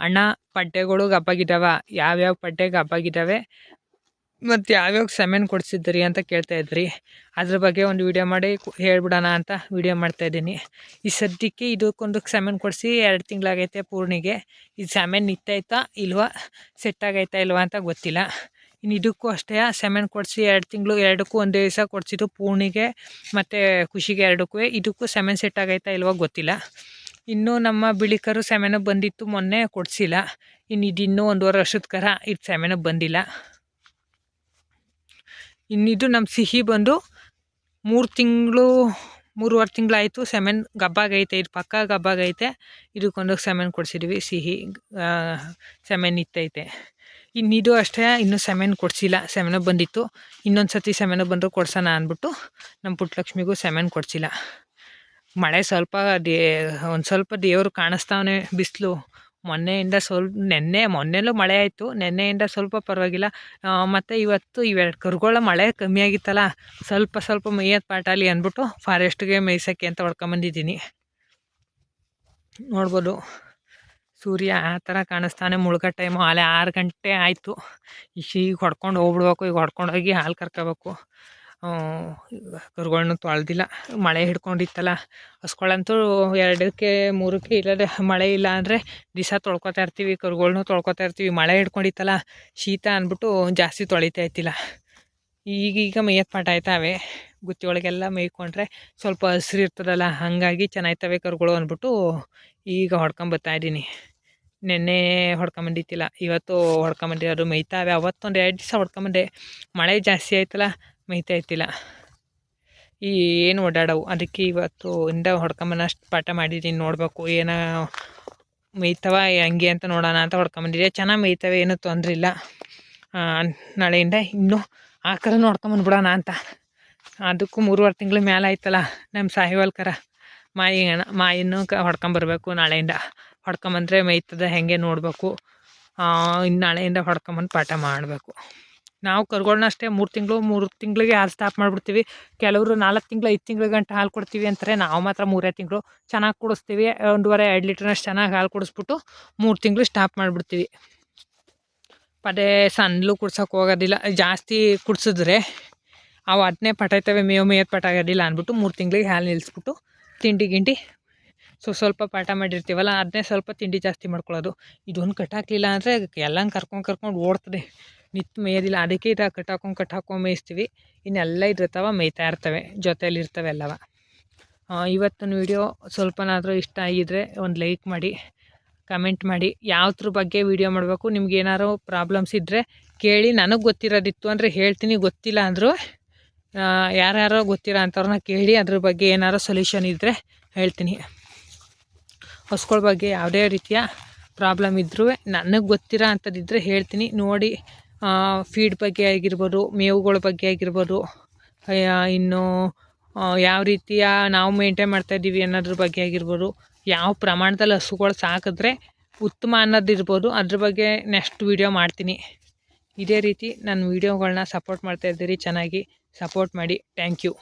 ಅಣ್ಣ ಪಡ್ಡೆಗಳು ಗಬ್ಬಾಗಿದ್ದಾವ ಯಾವ್ಯಾವ ಪಡ್ಡೆ ಗಬ್ಬಾಗಿದ್ದಾವೆ ಮತ್ತು ಯಾವ್ಯಾವ ಸೆಮೆನ್ ಕೊಡಿಸಿದ್ರಿ ಅಂತ ಕೇಳ್ತಾ ಇದ್ರಿ. ಅದ್ರ ಬಗ್ಗೆ ಒಂದು ವೀಡಿಯೋ ಮಾಡಿ ಹೇಳ್ಬಿಡೋಣ ಅಂತ ವೀಡಿಯೋ ಮಾಡ್ತಾಯಿದ್ದೀನಿ ಈ ಸದ್ಯಕ್ಕೆ ಇದಕ್ಕೊಂದು ಸೆಮೆನ್ ಕೊಡಿಸಿ ಎರಡು ತಿಂಗಳಾಗೈತೆ ಪೂರ್ಣಿಗೆ. ಈ ಸೆಮೆನ್ ನಿತ್ತೈತಾ ಇಲ್ವಾ? ಸೆಟ್ ಆಗೈತಾ ಇಲ್ವಾ ಅಂತ ಗೊತ್ತಿಲ್ಲ. ಇನ್ನು ಇದಕ್ಕೂ ಅಷ್ಟೇ ಸೆಮೆನ್ ಕೊಡಿಸಿ ಎರಡು ತಿಂಗಳು ಎರಡಕ್ಕೂ ಒಂದೇ ದಿವಸ ಕೊಡಿಸಿದ್ದು ಪೂರ್ಣಿಗೆ ಮತ್ತು ಖುಷಿಗೆ ಎರಡಕ್ಕೂ. ಇದಕ್ಕೂ ಸೆಮೆನ್ ಸೆಟ್ ಆಗೈತಾ ಇಲ್ವೋ ಗೊತ್ತಿಲ್ಲ. ಇನ್ನೂ ನಮ್ಮ ಬಿಳಿಕರು ಸೆಮೆನೋ ಬಂದಿತ್ತು ಮೊನ್ನೆ ಕೊಡಿಸಿಲ್ಲ. ಇನ್ನು ಇದು ಇನ್ನೂ ಒಂದೂವರೆ ವರ್ಷದ ಕರ ಇದು ಸೆಮೆನೋ ಬಂದಿಲ್ಲ. ಇನ್ನಿದು ನಮ್ಮ ಸಿಹಿ ಬಂದು ಮೂರು ತಿಂಗಳು, ಮೂರುವರೆ ತಿಂಗಳಾಯಿತು ಸೆಮೆನ್ ಗಬ್ಬಾಗೈತೆ, ಇದು ಪಕ್ಕ ಗಬ್ಬಾಗೈತೆ. ಇದಕ್ಕೊಂದು ಸೆಮೆನ್ ಕೊಡಿಸಿದ್ವಿ, ಸಿಹಿ ಸೆಮೆನ್ ಇತ್ತೈತೆ. ಇನ್ನಿದು ಅಷ್ಟೇ, ಇನ್ನೂ ಸೆಮೆನ್ ಕೊಡಿಸಿಲ್ಲ ಸೆಮೆನೋ ಬಂದಿತ್ತು. ಇನ್ನೊಂದು ಸತಿ ಸೆಮೆನ ಬಂದರೂ ಕೊಡ್ಸೋಣ ಅಂದ್ಬಿಟ್ಟು ನಮ್ಮ ಪುಟ್ಟಲಕ್ಷ್ಮಿಗೂ ಸೆಮೆನ್ ಕೊಡಿಸಿಲ್ಲ. ಮಳೆ ಸ್ವಲ್ಪ ದೇ, ಒಂದು ಸ್ವಲ್ಪ ದೇವರು ಕಾಣಿಸ್ತಾವನೆ ಬಿಸಿಲು. ಮೊನ್ನೆಯಿಂದ ಸ್ವಲ್ಪ ನೆನ್ನೆ ಮೊನ್ನೆಲೂ ಮಳೆ ಆಯಿತು. ನೆನ್ನೆಯಿಂದ ಸ್ವಲ್ಪ ಪರವಾಗಿಲ್ಲ. ಮತ್ತು ಇವತ್ತು ಇವೆರಡು ಕರುಗಳ ಮಳೆ ಕಮ್ಮಿ ಆಗಿತ್ತಲ್ಲ. ಸ್ವಲ್ಪ ಸ್ವಲ್ಪ ಮೇಯೋದು ಪಾಟಾಲಿ ಅಂದ್ಬಿಟ್ಟು ಫಾರೆಸ್ಟ್ಗೆ ಮೇಯ್ಸೋಕ್ಕೆ ಅಂತ ಹೊಡ್ಕೊಂಬಂದಿದ್ದೀನಿ. ನೋಡ್ಬೋದು. ಸೂರ್ಯ ಆ ಥರ ಕಾಣಿಸ್ತಾನೆ ಮುಳುಗೋ ಟೈಮು ಅಲ್ಲೇ ಆರು ಗಂಟೆ ಆಯಿತು. ಈಗ ಹೊಡ್ಕೊಂಡು ಹೋಗ್ಬಿಡ್ಬೇಕು, ಈಗ ಹೊಡ್ಕೊಂಡೋಗಿ ಹಾಲು ಕರ್ಕೋಬೇಕು. ಕರುಗಳ್ನ ತೊಳೆದಿಲ್ಲ. ಮಳೆ ಹಿಡ್ಕೊಂಡಿತ್ತಲ್ಲ ಹಸ್ಗಳಂತೂ ಎರಡಕ್ಕೆ, ಮೂರಕ್ಕೆ ಇಲ್ಲದೆ ಮಳೆ ಇಲ್ಲ ಅಂದರೆ ದಿವಸ ತೊಳ್ಕೊತಾ ಇರ್ತೀವಿ ಕರುಗಳನ್ನೂ ತೊಳ್ಕೊತಾ ಇರ್ತೀವಿ. ಮಳೆ ಹಿಡ್ಕೊಂಡಿತ್ತಲ್ಲ, ಶೀತ ಅಂದ್ಬಿಟ್ಟು ಜಾಸ್ತಿ ತೊಳಿತಾ ಇತ್ತಿಲ್ಲ ಈಗೀಗ ಮೇಯಕ್ಕೆ ಪಾಠ ಆಯ್ತಾವೆ ಗುತ್ತಿ ಒಳಗೆಲ್ಲ ಮೇಯ್ಕೊಂಡ್ರೆ ಸ್ವಲ್ಪ ಹಸಿರು ಇರ್ತದಲ್ಲ, ಹಾಗಾಗಿ ಚೆನ್ನಾಗ್ತವೆ ಕರುಗಳು ಅಂದ್ಬಿಟ್ಟು ಈಗ ಹೊಡ್ಕೊಂಬತ್ತಾ ಇದ್ದೀನಿ. ನೆನ್ನೆ ಹೊಡ್ಕೊಂಬಂದಿತ್ತಿಲ್ಲ ಇವತ್ತು ಹೊಡ್ಕೊಂಬಂದಿರೋದು ಮೇಯ್ತಾವೆ ಅವತ್ತೊಂದು ಎರಡು ದಿವಸ ಹೊಡ್ಕೊಂಬಂದೆ ಮಳೆ ಜಾಸ್ತಿ ಆಯ್ತಲ್ಲ ಮೇಯ್ತಾ ಈ ಏನು ಓಡಾಡವು? ಅದಕ್ಕೆ ಇವತ್ತು ಇಂದ ಹೊಡ್ಕೊಂಬನಷ್ಟು ಪಾಠ ಮಾಡಿದ್ದೀನಿ ನೋಡಬೇಕು ಏನೋ ಮೇಯ್ತವ ಹೆಂಗೆ ಅಂತ ನೋಡೋಣ ಅಂತ ಹೊಡ್ಕೊಂಬಂದಿದ್ದೆ ಚೆನ್ನಾಗಿ ಮೇಯ್ತವೆ ಏನೂ ತೊಂದರೆ ಇಲ್ಲ. ನಾಳೆಯಿಂದ ಇನ್ನೂ ಆಕರ ನೋಡ್ಕೊಂಬಂದ್ಬಿಡೋಣ ಅಂತ. ಅದಕ್ಕೂ ಮೂರುವರೆ ತಿಂಗಳು ಮೇಲೆ ಆಯ್ತಲ್ಲ ನಮ್ಮ ಸಾಹಿವಾಲ್ ಕರ ಮಾಯಿ ಮಾಯಿನೂ ಕ ಹೊಡ್ಕೊಂಬರ್ಬೇಕು ನಾಳೆಯಿಂದ. ಹೊಡ್ಕೊಂಬಂದರೆ ಮೇಯ್ತದೆ ಹೇಗೆ ನೋಡಬೇಕು. ಇನ್ನು ನಾಳೆಯಿಂದ ಹೊಡ್ಕೊಂಬಂದು ಪಾಠ ಮಾಡಬೇಕು. ನಾವು ಕರುಗಳನ್ನ ಅಷ್ಟೇ ಮೂರು ತಿಂಗಳು, ಮೂರು ತಿಂಗಳಿಗೆ ಹಾಲು ಸ್ಟಾಪ್ ಮಾಡಿಬಿಡ್ತೀವಿ. ಕೆಲವರು ನಾಲ್ಕು ತಿಂಗಳು, ಐದು ತಿಂಗಳ ಗಂಟೆ ಹಾಲು ಕೊಡ್ತೀವಿ ಅಂತಾರೆ. ನಾವು ಮಾತ್ರ ಮೂರೇ ತಿಂಗಳು ಚೆನ್ನಾಗಿ ಕುಡಿಸ್ತೀವಿ. ಒಂದೂವರೆ, ಎರಡು ಲೀಟ್ರ್ನಷ್ಟು ಚೆನ್ನಾಗಿ ಹಾಲು ಕುಡಿಸ್ಬಿಟ್ಟು ಮೂರು ತಿಂಗಳು ಸ್ಟಾಪ್ ಮಾಡಿಬಿಡ್ತೀವಿ. ಪದೇ ಸಣ್ಣಲು ಕುಡ್ಸೋಕೆ ಹೋಗೋದಿಲ್ಲ. ಜಾಸ್ತಿ ಕುಡಿಸಿದ್ರೆ ಅವು ಅದನ್ನೇ ಪಟಾಯ್ತವೆ ಮೇವು ಮೇಯೋದು ಪಟಾಗೋದಿಲ್ಲ ಅಂದ್ಬಿಟ್ಟು ಮೂರು ತಿಂಗಳಿಗೆ ಹಾಲು ನಿಲ್ಲಿಸ್ಬಿಟ್ಟು ತಿಂಡಿ ಗಿಂಡಿ ಸೊ ಸ್ವಲ್ಪ ಪಾಠ ಮಾಡಿರ್ತೀವಲ್ಲ ಅದನ್ನೇ ಸ್ವಲ್ಪ ತಿಂಡಿ ಜಾಸ್ತಿ ಮಾಡ್ಕೊಳ್ಳೋದು. ಇದೊಂದು ಕಟ್ಟಾಕಲಿಲ್ಲ ಅಂದರೆ ಎಲ್ಲಂಗೆ ಕರ್ಕೊಂಡು ಕರ್ಕೊಂಡು ಓಡ್ತದೆ. ನಿತ್ತು ಮೇಯೋದಿಲ್ಲ ಅದಕ್ಕೆ ಇದು ಕಟ್ಟಾಕೊಂಡು ಕಟ್ಟಾಕೊಂಡು ಮೇಯಿಸ್ತೀವಿ. ಇನ್ನೆಲ್ಲ ಇದಿರ್ತಾವ ಮೇಯ್ತಾ ಇರ್ತವೆ. ಜೊತೆಯಲ್ಲಿ ಇರ್ತವೆ ಎಲ್ಲವ. ಇವತ್ತಿನ ವೀಡಿಯೋ ಸ್ವಲ್ಪನಾದರೂ ಇಷ್ಟ ಆಗಿದ್ರೆ ಒಂದು ಲೈಕ್ ಮಾಡಿ, ಕಮೆಂಟ್ ಮಾಡಿ. ಯಾವ್ದ್ರ ಬಗ್ಗೆ ವೀಡಿಯೋ ಮಾಡಬೇಕು, ನಿಮ್ಗೆ ಏನಾದ್ರು ಪ್ರಾಬ್ಲಮ್ಸ್ ಇದ್ದರೆ ಕೇಳಿ. ನನಗೆ ಗೊತ್ತಿರೋದಿತ್ತು ಅಂದರೆ ಹೇಳ್ತೀನಿ. ಗೊತ್ತಿಲ್ಲ ಅಂದರೂ ಯಾರ್ಯಾರೋ ಗೊತ್ತಿರೋ ಅಂಥವ್ರನ್ನ ಕೇಳಿ ಅದ್ರ ಬಗ್ಗೆ ಏನಾರು ಸೊಲ್ಯೂಷನ್ ಇದ್ದರೆ ಹೇಳ್ತೀನಿ. ಹೊಸ್ಗಳ ಬಗ್ಗೆ ಯಾವುದೇ ರೀತಿಯ ಪ್ರಾಬ್ಲಮ್ ಇದ್ದರೂ ನನಗೆ ಗೊತ್ತಿರೋ ಅಂಥದ್ದಿದ್ದರೆ ಹೇಳ್ತೀನಿ. ನೋಡಿ ಫೀಡ್ ಬಗ್ಗೆ ಆಗಿರ್ಬೋದು, ಮೇವುಗಳ ಬಗ್ಗೆ ಆಗಿರ್ಬೋದು ಇನ್ನು ಯಾವ ರೀತಿಯ ನಾವು ಮೇಂಟೈನ್ ಮಾಡ್ತಾಯಿದ್ದೀವಿ ಅನ್ನೋದ್ರ ಬಗ್ಗೆ ಆಗಿರ್ಬೋದು, ಯಾವ ಪ್ರಮಾಣದಲ್ಲಿ ಹಸುಗಳು ಸಾಕಿದ್ರೆ ಉತ್ತಮ ಅನ್ನೋದಿರ್ಬೋದು ಅದ್ರ ಬಗ್ಗೆ ನೆಕ್ಸ್ಟ್ ವೀಡಿಯೋ ಮಾಡ್ತೀನಿ. ಇದೇ ರೀತಿ ನನ್ನ ವೀಡಿಯೋಗಳನ್ನ ಸಪೋರ್ಟ್ ಮಾಡ್ತಾಯಿದ್ದೀರಿ ಚೆನ್ನಾಗಿ ಸಪೋರ್ಟ್ ಮಾಡಿ. Thank you